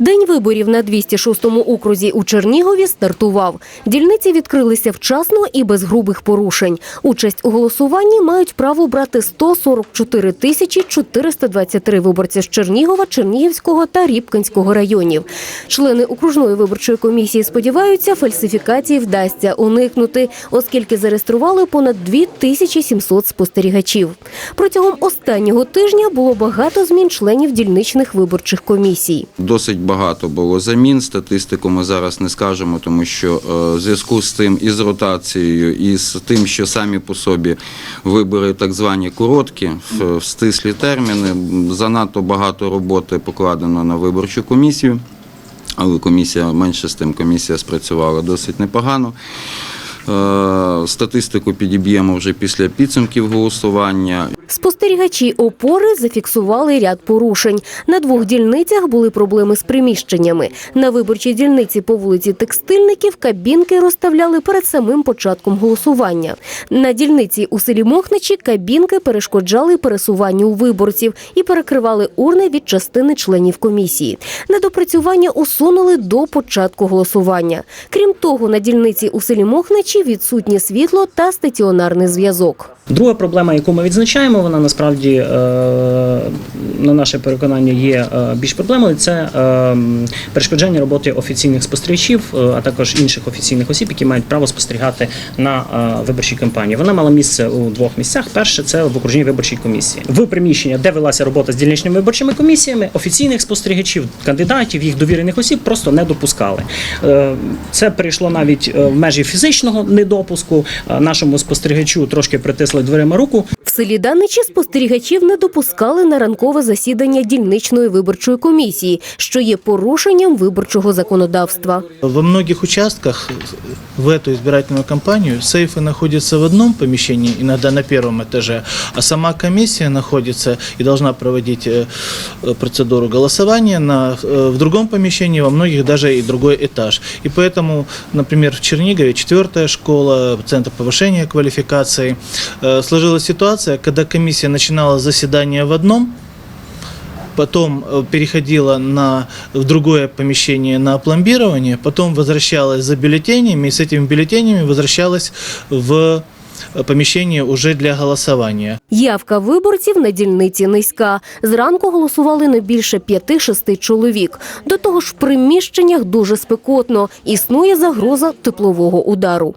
День виборів на 206-му окрузі у Чернігові стартував. Дільниці відкрилися вчасно і без грубих порушень. Участь у голосуванні мають право брати 144 тисячі 423 виборці з Чернігова, Чернігівського та Рібкинського районів. Члени окружної виборчої комісії сподіваються, фальсифікації вдасться уникнути, оскільки зареєстрували понад 2700 спостерігачів. Протягом останнього тижня було багато змін членів дільничних виборчих комісій. Досить багато було замін. Статистику ми зараз не скажемо, тому що е, в зв'язку з тим і з ротацією, і з тим, що самі по собі вибори так звані короткі, в, стислі терміни. Занадто багато роботи покладено на виборчу комісію. Але комісія менше з тим, комісія спрацювала досить непогано. Е, Статистику підіб'ємо вже після підсумків голосування. Спостерігачі опори зафіксували ряд порушень. На двох дільницях були проблеми з приміщеннями. На виборчій дільниці по вулиці Текстильників кабінки розставляли перед самим початком голосування. На дільниці у селі Мохничі кабінки перешкоджали пересуванню виборців і перекривали урни від частини членів комісії. Недопрацювання усунули до початку голосування. Крім того, на дільниці у селі Мохничі відсутнє світло та стаціонарний зв'язок. Друга проблема, яку ми відзначаємо, вона насправді е, на наше переконання є е, більш проблемою. Це е, перешкоджання роботи офіційних спостерігачів, а також інших офіційних осіб, які мають право спостерігати на виборчій кампанії. Вона мала місце у двох місцях. Перше це в окружній виборчій комісії. В приміщення, де велася робота з дільничними виборчими комісіями, офіційних спостерігачів, кандидатів, їх довірених осіб просто не допускали. Це перейшло навіть в межі фізичного недопуску. Нашому спостерігачу трошки притисли дверима руку В селі Даничі спостерігачів не допускали на ранкове засідання дільничної виборчої комісії, що є порушенням виборчого законодавства. Во многих участках в эту избирательную кампанию сейфы находятся в одном помещении, иногда на первом этаже, а сама комиссия находится и должна проводить э, э, процедуру голосования на, э, в другом помещении, во многих даже и другой этаж. И поэтому, например, в Чернигове четвертая школа, Центр повышения квалификации, э, сложилась ситуация, когда комиссия начинала заседание в одном потом э, переходила на, в другое помещение на пломбирование, потом возвращалась за бюллетенями и с этими бюллетенями возвращалась в э, помещение уже для голосования. Явка виборців на дільниці низька. Зранку голосували не більше 5-6 чоловік. До того ж, в приміщеннях дуже спекотно. Існує загроза теплового удару.